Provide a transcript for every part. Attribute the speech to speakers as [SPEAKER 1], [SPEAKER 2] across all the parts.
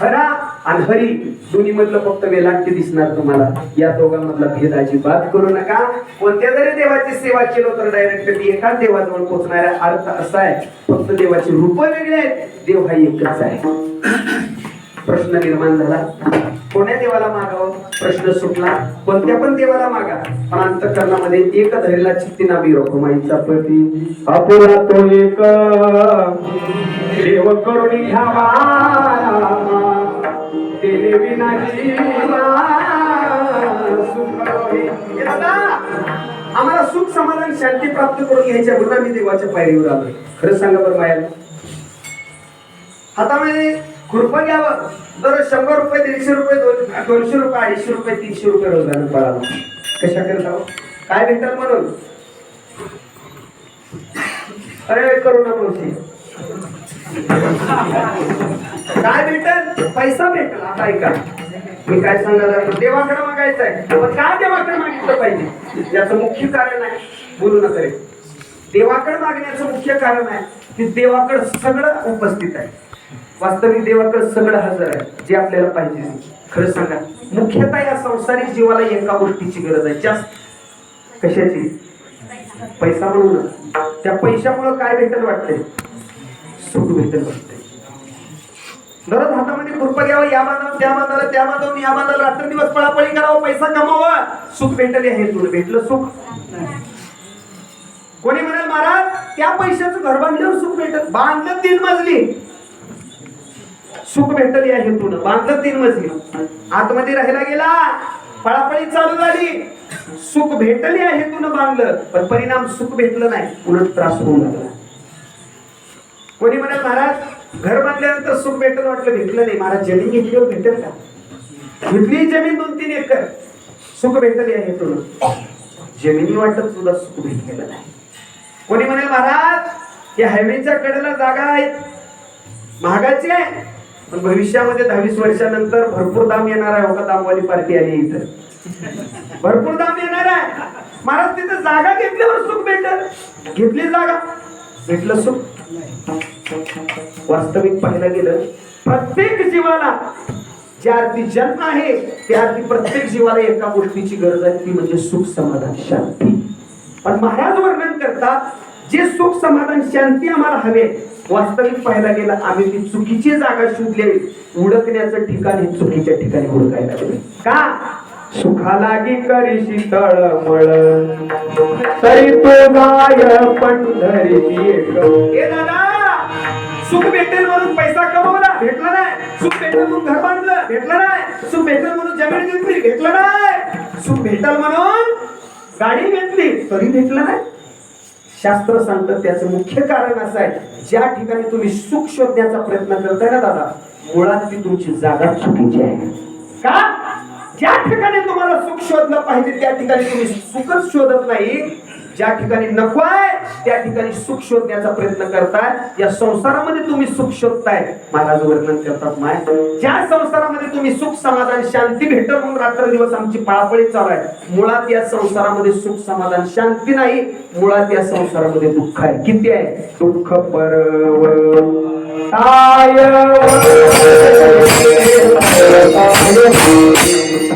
[SPEAKER 1] हरा आणि हरी दोन्ही मधलं फक्त वेलांटी दिसणार तुम्हाला. या दोघांमधला भेद अजिबात करू नका. कोणत्या जरी देवाची सेवा केलो तर डायरेक्ट ती एकाच देवाजवळ पोहोचणारा अर्थ असा आहे. फक्त देवाची रूप वेगळे आहेत देव हा एकच आहे. प्रश्न निर्माण झाला. कोण्या देवाला मागावं? प्रश्न सुटला. कोणत्या पण देवाला मागा. पण अंतकरणामध्ये एक धरेला चित्ती नावी रखुमाईचा पती. अपुरा तो एक. देव करुणी घ्यावा. विना आम्हाला सुख समाधान शांती प्राप्त करून घ्यायच्या अगोदर आम्ही देवाच्या पायरीवर आलो खरं सांगा बरं माया. हातामध्ये कृपा घ्यावं दर शंभर रुपये दीडशे रुपये दोन दोनशे रुपये अडीचशे रुपये तीनशे रुपये रोजगार पडावं कशा करता हो? काय भेटल म्हणून? अरे करोना मावशी काय भेटल? पैसा भेटल. आता ऐका. मी काय सांगायला देवाकडे मागायचं आहे पण काय देवाकडे मागितलं पाहिजे? याचं मुख्य कारण आहे. बोलू नका देवाकडे मागण्याचं मुख्य कारण आहे की देवाकडे सगळं उपस्थित आहे. वास्तविक देवाकडे सगळं हजर आहे जे आपल्याला पाहिजे खरं सांगा मुख्यतः या संसारिक जीवाला एका गोष्टीची गरज आहे. जास्त. कशाची? पैसा म्हणून त्या पैशामुळं काय भेटल वाटतंय? सुख भेटल वाटतंय. दररोज हातामध्ये खुरपा घ्यावं या बांधावं त्या बांधाला त्या बांधावून या बांधाला रात्र दिवस पळापळी करावं पैसा कमावा सुख भेटले हे तुला भेटलं सुख. कोणी म्हणाल महाराज त्या पैशाचं घर बांधल्यावर सुख भेटत बांधलं तीन मजली. सुख भेटल या हेतून बांधलं तीन मजली. आतमध्ये राहायला गेला. पळापळी चालू झाली. सुख भेटल या हेतून बांधलं. पण परिणाम सुख भेटलं नाही. उलट त्रास होऊन लागला. कोणी म्हणाल महाराज घर बांधल्यानंतर सुख भेटलं वाटलं भेटलं नाही. महाराज जमीन घेतल्यावर भेटेल का? घेतली जमीन दोन तीन एकर. सुख भेटल या हेतून जमिनी वाटत सुद्धा सुख भेटलेलं नाही. कोणी म्हणाल महाराज या हायवेच्या कडेला जागा आहेत. महागाची आहे. पण भविष्यामध्ये दहावीस वर्षानंतर भरपूर दाम येणार आहे हो दामवाली पार्टी आली इथं? भरपूर दाम येणार आहे. महाराज तिथं जागा घेतल्यावर सुख भेटल. घेतली जागा. भेटलं सुख. वास्तविक पाहायला गेलं प्रत्येक जीवाला ज्या अर्थी जन्म आहे त्या अर्थी प्रत्येक जीवाला एका गोष्टीची गरज आहे ती म्हणजे सुख समाधान शांती. पण महाराज वर्णन करतात जे सुख समाधान शांती आम्हाला हवे वास्तविक पाहायला गेलं आम्ही ती चुकीची जागा शोधलेली उडकण्याचं ठिकाण हे चुकीच्या ठिकाणी उडकायला लागले. का? सुखालागी करीशी तळमळ. तरी तो गाय पंढरी सुख भेटेल म्हणून पैसा कमवला भेटला नाही. सुख भेटेल म्हणून घर बांधलं भेटलं नाही. सुख भेटेल म्हणून जमीन घेतली भेटलं नाही. सुख भेटेल म्हणून गाडी घेतली तरी भेटलं नाही. शास्त्र सांगतं त्याचं मुख्य कारण असं आहे ज्या ठिकाणी तुम्ही सुख शोधण्याचा प्रयत्न करताय ना दादा मुळात ती तुमची जागा चुकीची आहे. का? ज्या ठिकाणी तुम्हाला सुख शोधलं पाहिजे त्या ठिकाणी तुम्ही सुखच शोधत नाही. ज्या ठिकाणी नको आहे त्या ठिकाणी सुख शोधण्याचा प्रयत्न करताय या संसारामध्ये तुम्ही सुख शोधताय महाराज वर्णन करतात माय ज्या संसारामध्ये तुम्ही सुख समाधान शांती भेटल म्हणून रात्र दिवस आमची पळापळी चालू आहे मुळात या संसारामध्ये सुख समाधान शांती नाही मुळात या संसारामध्ये दुःख आहे किती आहे दुःख परव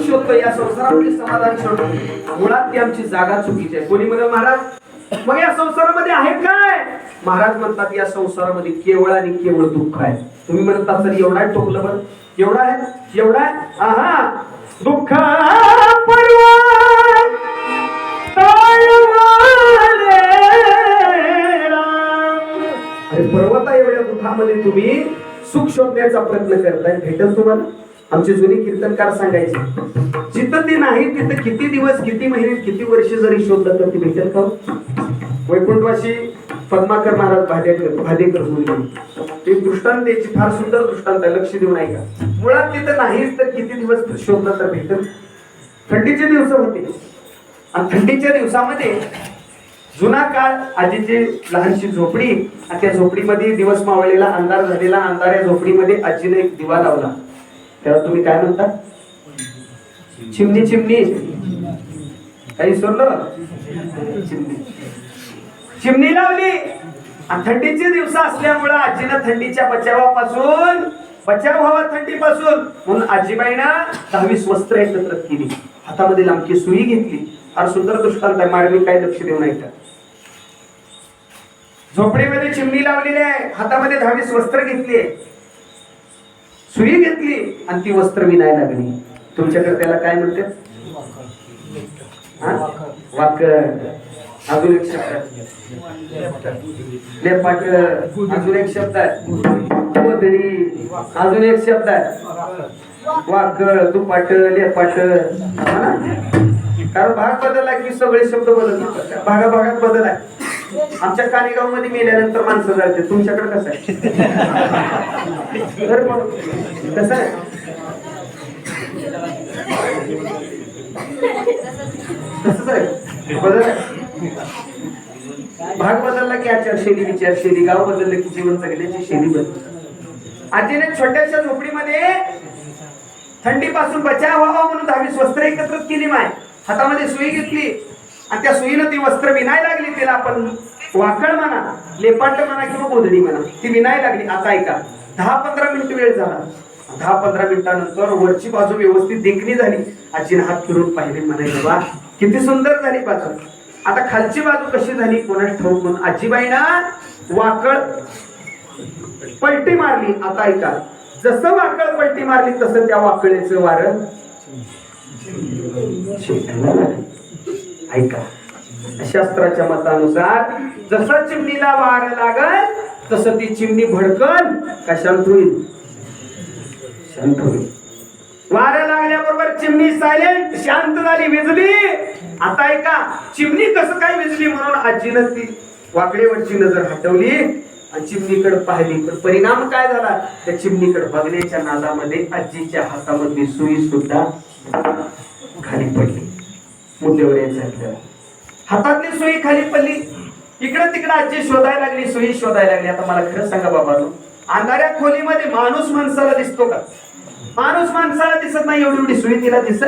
[SPEAKER 1] सुख शोधतो या संसारामध्ये समाधान शोधतो मुळात ती आमची जागा चुकीची आहे. कोणी म्हणत महाराज मग या संसारामध्ये आहे काय? महाराज म्हणतात या संसारामध्ये केवळ आणि केवळ दुःख आहे. तुम्ही म्हणत सर एवढा आहे टोकलं पण. एवढा आहे? एवढा आहे? आहा! दुःख पर्वता एवढ्या दुःखामध्ये तुम्ही सुख शोधण्याचा प्रयत्न करताय. भेटल तुम्हाला? आमचे जुने कीर्तनकार सांगायचे जिथं ते नाही तिथं किती दिवस किती महिने किती वर्ष जरी शोधलं तर ते भेटेल का वैकुंठवाशी पद्माकर महाराज भादेकर भादेकर मुलगी ते दृष्टांत द्यायची फार सुंदर दृष्टांत आहे लक्ष देऊ नाही का मुळात तिथं नाहीच तर किती दिवस शोधलं तर भेटेल थंडीचे दिवस होते. आणि थंडीच्या दिवसामध्ये जुना काळ आजीची लहानशी झोपडी आणि त्या झोपडीमध्ये दिवस मावळलेला अंधार झालेला अंधाऱ्या झोपडीमध्ये आजीने एक दिवा लावला. त्याला तुम्ही काय म्हणता? चिमणी चिमणी. काही सोडलं चिमणी. चिमणी लावली. आणि थंडीचे दिवस असल्यामुळं आजीनं थंडीच्या बचावापासून बचाव व्हावा थंडीपासून. म्हणून आजीबाईनं दहावीस वस्त्र एकत्र केली हातामध्ये लांबकी सुई घेतली. फार सुंदर दृष्टांत आहे. मारवी काय लक्ष देऊ नाही झोपडीमध्ये चिमणी लावलेली आहे. हातामध्ये दहावीस वस्त्र घेतली आहे. सुई घेतली आणि ती वस्त्र विनाय लागली. तुमच्याकडे त्याला काय म्हणते हा? अजून एक शब्द. आहे. लेपाट अजून एक शब्द आहे. अजून एक शब्द आहे. वाकळ दुपाट लेपाट कारण भाग बदलला की सगळे शब्द बदल भागा भागात बदल आहे. आमच्या कानेगावमध्ये मेल्यानंतर माणसं जाते तुमच्याकडे कसं आहे? तर मग कसं आहे? तसंच आहे. बदल भाग बदलला की आचारशैली विचारशैली गाव बदललं की जीवन जगण्याची शैली बदल आजीने छोट्याशा झोपडीमध्ये थंडीपासून बचाव व्हावा म्हणून दहावीस वस्त्र एकत्रित केली माय. हातामध्ये सुई घेतली. आणि त्या सुईनं ती वस्त्र विनाय लागली तिला. आपण वाकळ म्हणा लेपाट म्हणा किंवा गोधडी म्हणा ती विनाय लागली. आता ऐका दहा पंधरा मिनिट वेळ झाला. दहा पंधरा मिनिटानंतर वरची बाजू व्यवस्थित देखणी झाली. आजीने हात फिरून पाहिले म्हणायचे बाबा किती सुंदर झाली बाजू. आता खालची बाजू कशी झाली? कोणाच ठाऊक म्हणून आजीबाईना वाकळ पलटी मारली. आता ऐका जसं वाकळ पलटी मारली तसं त्या वाकळीचं वार ऐका शास्त्राच्या मतानुसार जसं चिमणीला वार लागल तसं ती चिमणी भडकन का शांत होईल शांत होईल वाऱ्या लागल्याबरोबर चिमणी सायलेंट शांत झाली विजली. आता ऐका चिमणी कसं काय विजली म्हणून आजीनं ती वाकडेवरची नजर हटवली आणि चिमणीकडे पाहिली. पण परिणाम काय झाला? त्या चिमणीकडे बघण्याच्या नादामध्ये आजीच्या हातामध्ये सुई सुद्धा खाली पडली. मुद्द्यावर यायचं हातातली सुई खाली पडली. इकडे तिकडे आजी शोधायला लागली सुई शोधायला लागली. आता मला खरं सांगा बाबा अंधाऱ्या खोलीमध्ये माणूस माणसाला दिसतो का? माणूस माणसाला दिसत नाही एवढी एवढी सुई तिला दिसत?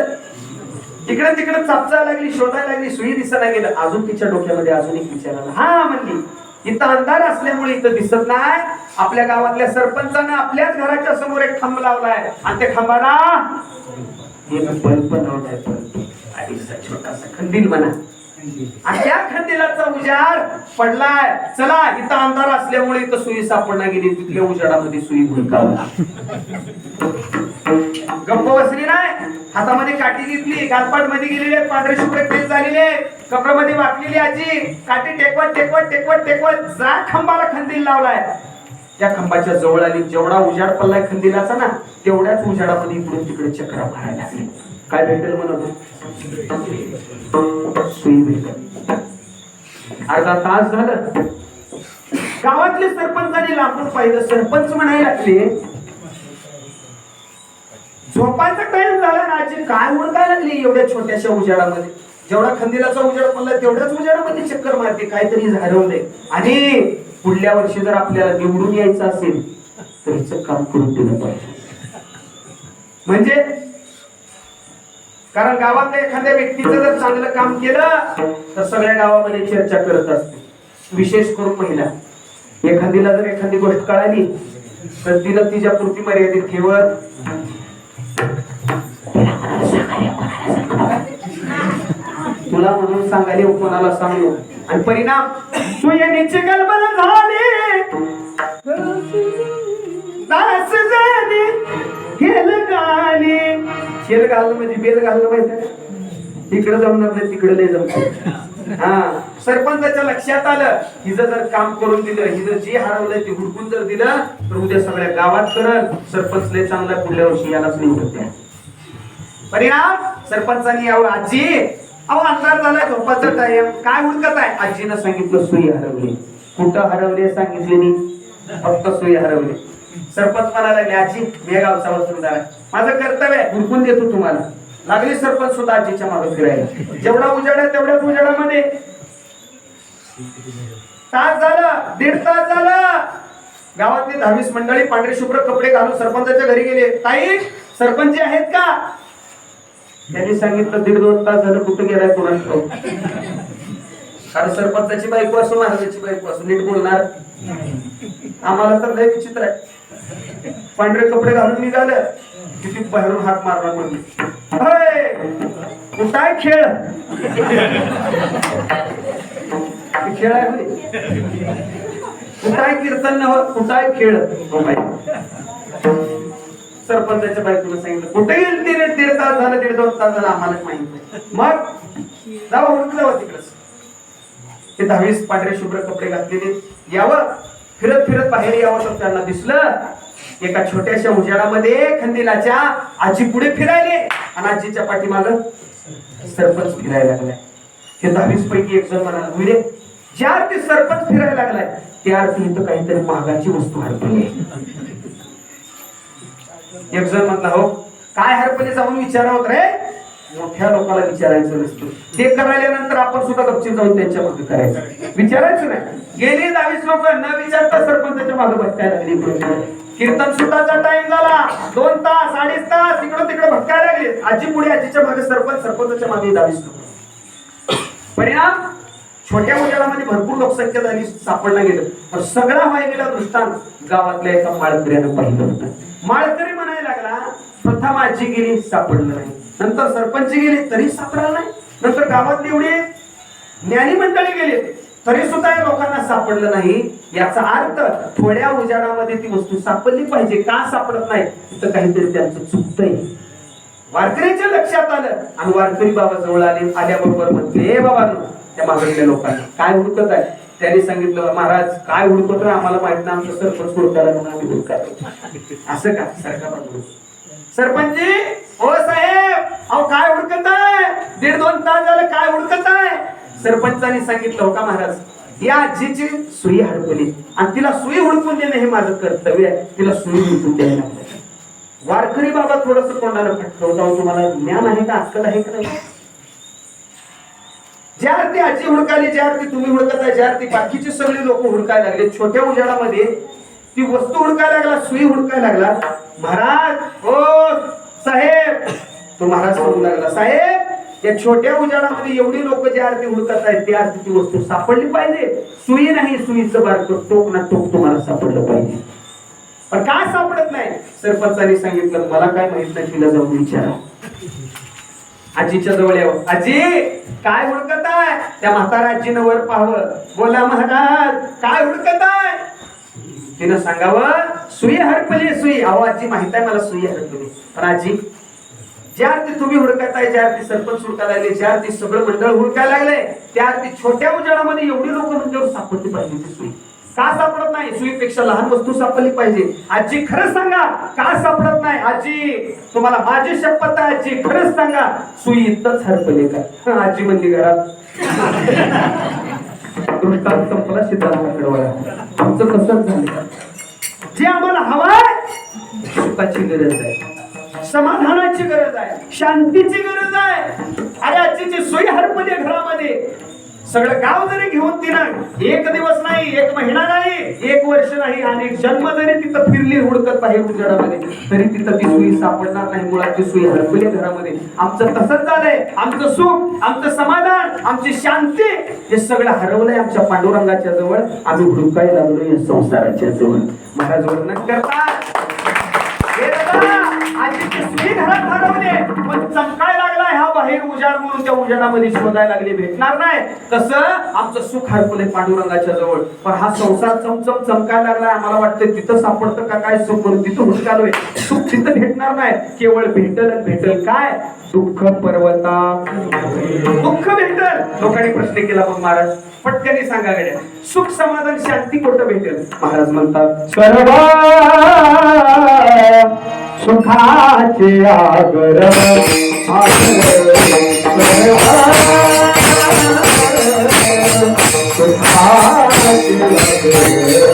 [SPEAKER 1] इकडे तिकडे चापचा लागली शोधायला लागली सुई दिसायला गेलं. अजून तिच्या डोक्यामध्ये अजून एक विचार आला. हा म्हणली इथं अंधार असल्यामुळे इथं दिसत नाही. आपल्या गावातल्या सरपंचानं आपल्याच घराच्या समोर एक खांब लावलाय. आणि त्या खांबाला एक बल्ब बनवलाय बल्ब छोटासा खंडील म्हणा. अशा त्या खंदिलाचा उजाड पडलाय. चला इथं अंधार असल्यामुळे इथं सुई सापडला गेली तिथल्या उजाडामध्ये सुई भुलकावला गप्प बसली नाही? हातामध्ये काठी घेतली गालपाटमध्ये गेलेले पांढरे शुभ्र केस झालेले कपड्यामध्ये वाकलेली आजी काठी टेकवत टेकवत टेकवत टेकवत जा खांबाला खंदील लावलाय. त्या खांबाच्या जवळ आली जेवढा उजाड पडलाय खंदिलाचा ना तेवढ्याच उजाडामध्ये इकडून तिकडे चक्र मारायला लागले. काय भेटेल म्हणून सुई भेटेल. अर्धा तास झालं. गावातले सरपंचाने लांबून पाहिलं. सरपंच म्हणायला लागले झोपायचा टाइम झाला ना आजी काय उडकाय लागली एवढ्या छोट्याशा उजाडामध्ये? जेवढा खंदिलाचा उजाड पडला तेवढ्याच उजाडामध्ये चक्कर मारते. काहीतरी हरवलंय. आणि पुढल्या वर्षी जर आपल्याला निवडून यायचं असेल तर हिचं काम करून दिलं पाहिजे. म्हणजे कारण गावातल्या एखाद्या व्यक्तीचं जर चांगलं काम केलं तर सगळ्या गावामध्ये चर्चा करत असते. विशेष करून महिला. एखादीला जर एखादी गोष्ट कळाली तर तिनं तिच्या पुरती मर्यादित ठेवत. तुला म्हणून सांगायला कोणाला सांगू? आणि परिणाम तू येण्याची कल्पना झाली. शेल घालणं म्हणजे बेल घालणं माहिती इकडे जमणार नाही तिकडे लय जमत. हा सरपंचाच्या लक्षात आलं. हिचं जर काम करून दिलं हिचं जे हरवलंय ते हुडकून जर दिलं तर उद्या सगळ्या गावात करल. सरपंच लय चांगला पुढल्या वर्षी यालाच निवडत त्या. परिणाम? सरपंचानी यावं आजी. अहो अंधार झालाय झोपाचा टाइम काय हुडकत आहे? आजीनं सांगितलं सुई हरवली. कुठं हरवली सांगितले मी फक्त सुई हरवली. सरपंच म्हणाला लागले आजी मी या गावचा माझं कर्तव्य आहे हुडकून देतो तुम्हाला. लागली सरपंच सुद्धा आजीच्या मागे फिरायला. जेवढा उजाड आहे तेवढ्याच उजाडामध्ये. तास झाला दीड तास झाला. गावातली दहावीस मंडळी पांढरे शुभ्र कपडे घालून सरपंचाच्या घरी गेले. ताई सरपंच आहेत का? त्यांनी सांगितलं दीड दोन तास झालं कुठं गेलाय कोणाला कारण सरपंचाची बायको असो महाराजाची बायको असो नीट बोलणार? आम्हाला तर लय विचित्र आहे. पांढरे कपडे घालून निघालं किती बाहेरून हात मारला म्हणजे कुठाय खेळ? हे खेळ आहे. कुठाय कीर्तन नव कुठाय खेळ? हो. सरपंचाच्या बायकोनं सांगितलं कुठे दीड दीड तास झालं दीड दोन तास झालं आम्हाला माहीत मग जावं तिकडच ते दहावीस पांढरे शुभ्र कपडे घातलेले. यावं फिरत फिरत बाहेर यावं तर त्यांना दिसलं. एका छोट्याशा उजाडामध्ये खंदिलाच्या आजी पुढे फिरायले. आणि आजीच्या पाठीमाग सरपंच फिरायला लागलाय. हे दहावीस पैकी एक जण म्हणाला म्हणजे ज्या अर्थी सरपंच फिरायला लागलाय त्या अर्थी इथं काहीतरी महागाची वस्तू हरपली एक जण म्हटला हो काय हरपले जाऊन विचारावत रे? मोठ्या लोकांना विचारायचं नसतं. ते करायल्यानंतर आपण सुद्धा गपचिप जाऊन त्यांच्यामध्ये करायचं. विचारायचं नाही. गेली दहावीस लोक न विचारता सरपंचाच्या मागे भटकायला लागली कीर्तन सुटाचा टाइम झाला. दोन तास अडीच तास इकडं तिकडे भटकायला लागले. आजी पुढे आजीच्या मागे सरपंच सरपंचाच्या मागे दहावीस लोक. परिणाम? छोट्या उजाडामध्ये भरपूर लोकसंख्या झाली सापडला गेलं. पण सगळा व्हायला दृष्टांत गावातल्या एका माळकऱ्यानं पाहिलं होतं. माळकरी म्हणायला लागला प्रथम आजी गेली सापडलं नाही. नंतर सरपंच गेले तरी सापडला नाही. नंतर गावातले एवढे ज्ञानी मंडळी गेले तरी सुद्धा या लोकांना सापडलं नाही. याचा अर्थ थोड्या उजाडामध्ये ती वस्तू सापडली पाहिजे. का सापडत नाही? तिथं काहीतरी त्यांचं चुकतंय. वारकरीच्या लक्षात आलं आणि वारकरी बाबा जवळ आले. आल्याबरोबर म्हटले हे बाबा त्या मागणीच्या लोकांना काय हुडकत आहे? त्यांनी सांगितलं महाराज काय हुडकत आहे? आम्हाला माहीत नाही. आमचं सरपंच हुडकायला म्हणून आम्ही हुडकायला असं का? सरकार सरपंच ओ साहेब अहो काय हुडकत आहे? दीड दोन तास झालं काय हुडकत आहे? सरपंचाने सांगितलं हो का महाराज? या आजीची सुई हडपली. आणि तिला सुई हुडकून देणं हे माझं कर्तव्य आहे. तिला सुई हुडकून द्यायला वारकरी बाबा थोडस कोणाला फटकवता तुम्हाला ज्ञान आहे का? अक्कल आहे का नाही? ज्या अर्थी आजी हुडकाली ज्या अर्थी तुम्ही हुडकत आहे ज्या अर्थी बाकीचे सगळी लोक हुडकायला लागले छोट्या उजाडामध्ये ती वस्तू हुडकायला लागला सुई हुडकायला लागला. महाराज हो साहेब तो महाराज म्हणू लागला साहेब या छोट्या उजाडामध्ये एवढी लोक जी अर्थी हुडकत आहेत त्या आरती ती वस्तू सापडली पाहिजे. सुई नाही सुईचं बारक टोक ना टोक तुम्हाला सापडलं पाहिजे. पण का सापडत नाही? सरपंचाने सांगितलं मला काय माहीत नाही तिला जाऊन विचारा. आजीच्या जवळ यावं. आजी काय हुडकत आहे त्या म्हातारा आजीनं वर पाहावं. बोला महाराज काय हुडकत आहे तिनं सांगावं सुई हरपली सुई. अहो आजी माहीत आहे मला सुई हरपली. पण आजी ज्या अर्थी तुम्ही हुडकताय आहे ज्या अर्थी सरपंच हुडकायला लागले ज्या अर्थी सगळं मंडळ हुडकायला लागले त्या अर्थी छोट्या उजाडामध्ये एवढी लोक मंडळ सापडली पाहिजे ती सुई. का सापडत नाही? सुईपेक्षा लहान वस्तू सापडली पाहिजे. आजी खरंच सांगा का सापडत नाही? आजी तुम्हाला माझी शपथ आहे आजी खरंच सांगा. सुई इथंच हरपली का आजी म्हणली घरात. दृष्टांत संपला सिद्धार्थाकडे वळा आमचं कसंच झालं? जे आम्हाला हवाय सुखाची गरज आहे. समाधानाची गरज आहे शांतीची गरज आहे. अरे आजीची सोयी हरपली घरामध्ये. सगळं गाव जरी घेऊन तिनं एक दिवस नाही एक महिना नाही एक वर्ष नाही आणि जन्म जरी तिथं फिरली हुडकत बाहेर उजाडामध्ये तरी तिथं ती सुई सापडणार नाही मुळात ती सुई हरपली घरामध्ये. आमचं तसंच झालंय आमचं सुख आमचं समाधान आमची शांती हे सगळं हरवलंय आमच्या पांडुरंगाच्या जवळ. आम्ही हुडकायला लागलोय संसाराच्या जवळ. महाराज वर्णन करतात. आजी घरात पण चमकाय लागला ह्या बाहेर उजाड म्हणून त्या उजाडामध्ये शोधायला लागले भेटणार नाही. तसं आमचं सुख हरपले पांडुरंगाच्या जवळ. पण हा संसार चमचम चमकाय लागलाय आम्हाला वाटतं तिथं सापडतं का काय सुख म्हणून तिथं हुसकालोय सुख तिथं भेटणार नाही केवळ भेटल भेटल काय? दुःख पर्वता. दुःख भेटल. लोकांनी प्रश्न केला मग महाराज पटकनी सांगा गड्या. सुख समाधान शांती कुठं भेटेल? महाराज म्हणतात
[SPEAKER 2] सर्व सुखाचे आगर. सुखाचे आगर.